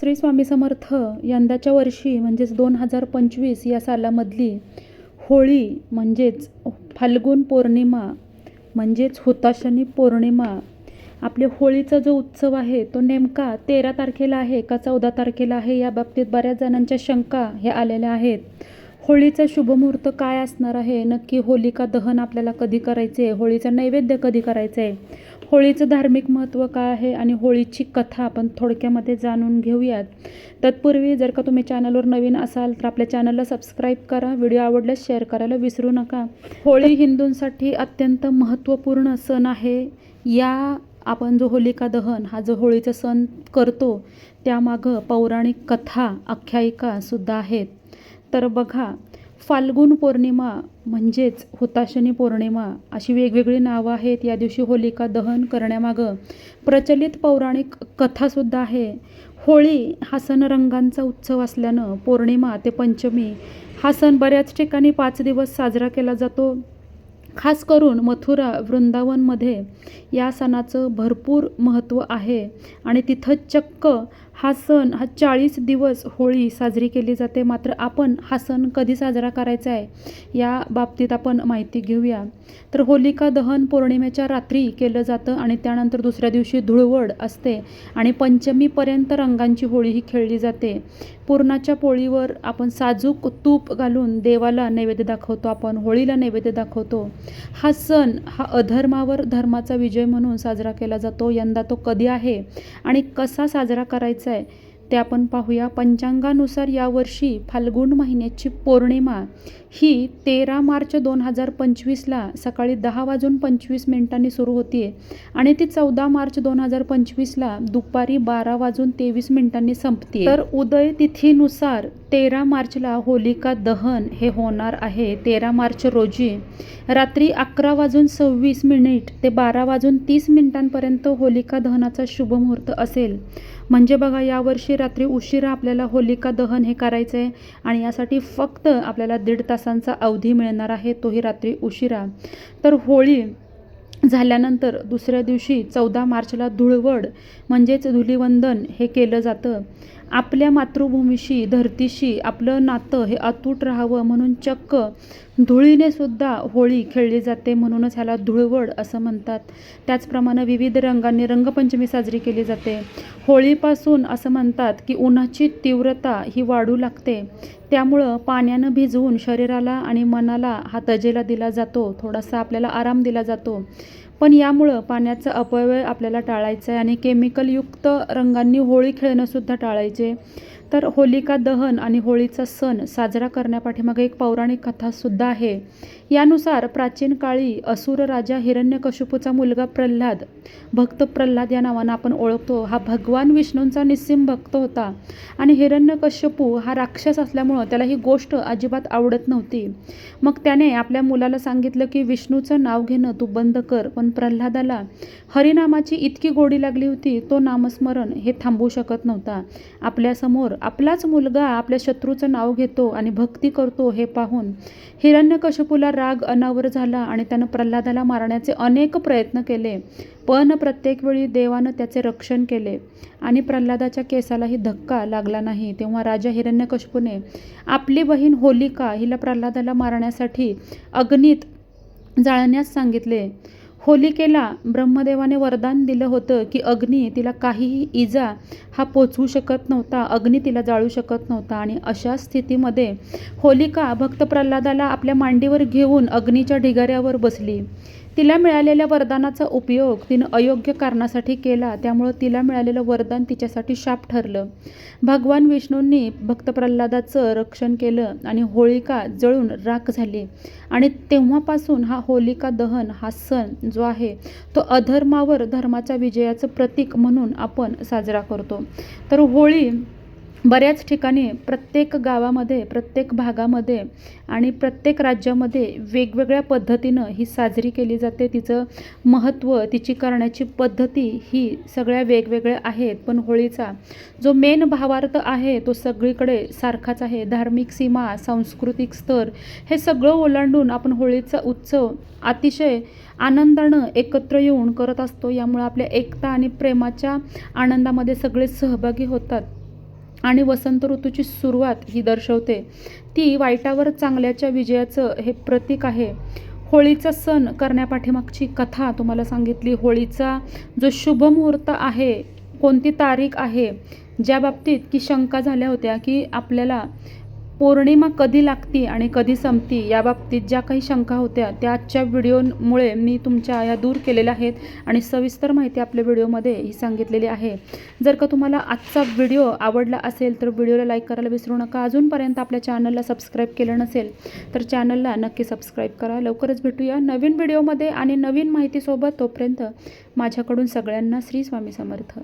श्री स्वामी समर्थ यंदाच्या वर्षी म्हणजेच दोन हजार पंचवीस या सालामधली होळी म्हणजेच फाल्गुन पौर्णिमा म्हणजेच हुताशनी पौर्णिमा आपल्या होळीचा जो उत्सव आहे तो नेमका तेरा तारखेला आहे का चौदा तारखेला आहे या बाबतीत बऱ्याच जणांच्या शंका ह्या आलेल्या आहेत. होळीचा शुभमुहूर्त काय असणार आहे? नक्की होलिका दहन आपल्याला कधी करायचे आहे? होळीचं नैवेद्य कधी करायचं आहे? होळीचं धार्मिक महत्त्व काय आहे? आणि होळीची कथा आपण थोडक्यामध्ये जाणून घेऊयात. तत्पूर्वी जर का तुम्ही चॅनलवर नवीन असाल तर आपल्या चॅनलला सबस्क्राईब करा. व्हिडिओ आवडल्यास शेअर करायला विसरू नका. होळी हिंदूंसाठी अत्यंत महत्त्वपूर्ण सण आहे. या आपण जो होलिका दहन हा जो होळीचा सण करतो त्यामागं पौराणिक कथा आख्यायिकासुद्धा आहेत. तर बघा फाल्गुन पौर्णिमा म्हणजेच हुताशनी पौर्णिमा अशी वेगवेगळी नावं आहेत. या दिवशी होलिका दहन करण्यामागं प्रचलित पौराणिक कथासुद्धा आहे. होळी हा सण रंगांचा उत्सव असल्यानं पौर्णिमा ते पंचमी हा सण बऱ्याच ठिकाणी पाच दिवस साजरा केला जातो. खास करून मथुरा वृंदावनमध्ये या सणाचं भरपूर महत्त्व आहे. आणि तिथं चक्क हा सण हा चाळीस दिवस होळी साजरी केली जाते. मात्र आपण हा सण कधी साजरा करायचा आहे या बाबतीत आपण माहिती घेऊया. तर होलिका दहन पौर्णिमेच्या रात्री केलं जातं आणि त्यानंतर दुसऱ्या दिवशी धुळवड असते आणि पंचमीपर्यंत रंगांची होळी ही खेळली जाते. पुरणाच्या पोळीवर आपण साजूक तूप घालून देवाला नैवेद्य दाखवतो आपण होळीला नैवेद्य दाखवतो. हा सण हा अधर्मावर धर्माचा विजय म्हणून साजरा केला जातो. यंदा तो कधी आहे आणि कसा साजरा करायचा आहे? ते आपण पाहूया. पंचांगानुसार यावर्षी फाल्गुन महिन्याची पौर्णिमा ही तेरा मार्च दोन हजार पंचवीसला सकाळी दहा वाजून पंचवीस मिनिटांनी सुरू होते आणि ती चौदा मार्च दोन हजार पंचवीसला दुपारी बारा वाजून तेवीस मिनिटांनी संपते तर उदय तिथीनुसार तेरा मार्चला होलिका दहन हे होणार आहे. तेरा मार्च रोजी रात्री अकरा वाजून सव्वीस मिनिट ते बारा वाजून तीस मिनिटांपर्यंत होलिका दहनाचा शुभ मुहूर्त असेल. म्हणजे बघा यावर्षी रात्री उशिरा आपल्याला होलिका दहन हे करायचं आहे आणि यासाठी फक्त आपल्याला दीड तासांचा अवधी मिळणार आहे तोही रात्री उशिरा. तर होळी झाल्यानंतर दुसऱ्या दिवशी चौदा मार्चला धुळवड म्हणजेच धुलिवंदन हे केलं जातं. आपल्या मातृभूमीशी धरतीशी आपलं नातं हे अतूट राहावं म्हणून चक्क धुळीने सुद्धा होळी खेळली जाते म्हणूनच ह्याला धुळवड असं म्हणतात. त्याचप्रमाणे विविध रंगांनी रंगपंचमी साजरी केली जाते. होळीपासून असं म्हणतात की उन्हाची तीव्रता ही वाढू लागते. त्यामुळं पाण्यानं भिजवून शरीराला आणि मनाला हा तजेला दिला जातो. थोडासा आपल्याला आराम दिला जातो. पण यामुळं पाण्याचा अपव्यय आपल्याला टाळायचा आहे आणि केमिकलयुक्त रंगांनी होळी खेळणंसुद्धा टाळायचे. तर होलिका दहन आणि होळीचा सण साजरा करण्यापाठीमागे एक पौराणिक कथासुद्धा आहे. यानुसार प्राचीन काळी असुर राजा हिरण्यकशिपूचा मुलगा प्रल्हाद भक्त प्रल्हाद या नावानं आपण ओळखतो. हा भगवान विष्णूंचा निस्सिम भक्त होता आणि हिरण्यकश्यपू हा राक्षस असल्यामुळं त्याला ही गोष्ट अजिबात आवडत नव्हती. मग त्याने आपल्या मुलाला सांगितलं की विष्णूचं नाव घेणं तू बंद कर पण प्रल्हादाला हरिनामाची इतकी गोडी लागली होती तो नामस्मरण हे थांबवू शकत नव्हता. आपल्यासमोर आपलाच मुलगा आपल्या शत्रूचं नाव घेतो आणि भक्ती करतो हे पाहून हिरण्यकशपूला राग अनावर झाला आणि त्यानं प्रल्हादाला मारण्याचे अनेक प्रयत्न केले. पण प्रत्येक वेळी देवानं त्याचे रक्षण केले आणि प्रल्हादाच्या केसालाही धक्का लागला नाही. तेव्हा राजा हिरण्यकशपूने आपली बहीण होलिका हिला प्रल्हादाला मारण्यासाठी अग्नीत जाळण्यास सांगितले. होलिकेला ब्रह्मदेवाने वरदान दिलं होतं की अग्नी तिला काहीही इजा हा पोचवू शकत नव्हता अग्नी तिला जाळू शकत नव्हता आणि अशा स्थितीमध्ये होलिका भक्त प्रल्हादाला आपल्या मांडीवर घेऊन अग्नीच्या ढिगाऱ्यावर बसली. तिला मिळालेल्या वरदानाचा उपयोग तिनं अयोग्य कारणासाठी केला त्यामुळं तिला मिळालेलं वरदान तिच्यासाठी शाप ठरलं. भगवान विष्णूंनी भक्त प्रल्हादाचं रक्षण केलं आणि होळिका जळून राख झाली. आणि तेव्हापासून हा होलिका दहन हा सण जो आहे तो अधर्मावर धर्माच्या विजयाचं प्रतीक म्हणून आपण साजरा करतो. तर होळी बऱ्याच ठिकाणी प्रत्येक गावामध्ये प्रत्येक भागामध्ये आणि प्रत्येक राज्यामध्ये वेगवेगळ्या पद्धतीनं ही साजरी केली जाते. तिचं महत्त्व तिची करण्याची पद्धती ही सगळ्या वेगवेगळ्या आहेत. पण होळीचा जो मेन भावार्थ आहे तो सगळीकडे सारखाच आहे. धार्मिक सीमा सांस्कृतिक स्तर हे सगळं ओलांडून आपण होळीचा उत्सव अतिशय आनंदानं एकत्र येऊन करत असतो. यामुळं आपल्या एकता आणि प्रेमाच्या आनंदामध्ये सगळे सहभागी होतात. आणि वसंत ऋतूची सुरुवात ही दर्शवते. ती वाईटावर चांगल्याच्या विजयाचं हे प्रतीक आहे. होळीचा सण करण्यापाठीमागची कथा तुम्हाला सांगितली. होळीचा जो शुभ मुहूर्त आहे कोणती तारीख आहे ज्या बाबतीत की शंका झाल्या होत्या की आपल्याला पौर्णिमा कधी लागती आणि कधी संपती या बाबतीत ज्या काही शंका होत्या त्या आजच्या व्हिडिओमुळे मी तुमच्या या दूर केलेल्या आहेत आणि सविस्तर माहिती आपल्या व्हिडिओमध्ये ही सांगितलेली आहे. जर का तुम्हाला आजचा व्हिडिओ आवडला असेल तर व्हिडिओला लाईक करायला विसरू नका. अजूनपर्यंत आपल्या चॅनलला सबस्क्राईब केलं नसेल तर चॅनलला नक्की सबस्क्राईब करा. लवकरच भेटूया नवीन व्हिडिओमध्ये आणि नवीन माहितीसोबत. तोपर्यंत माझ्याकडून सगळ्यांना श्री स्वामी समर्थ.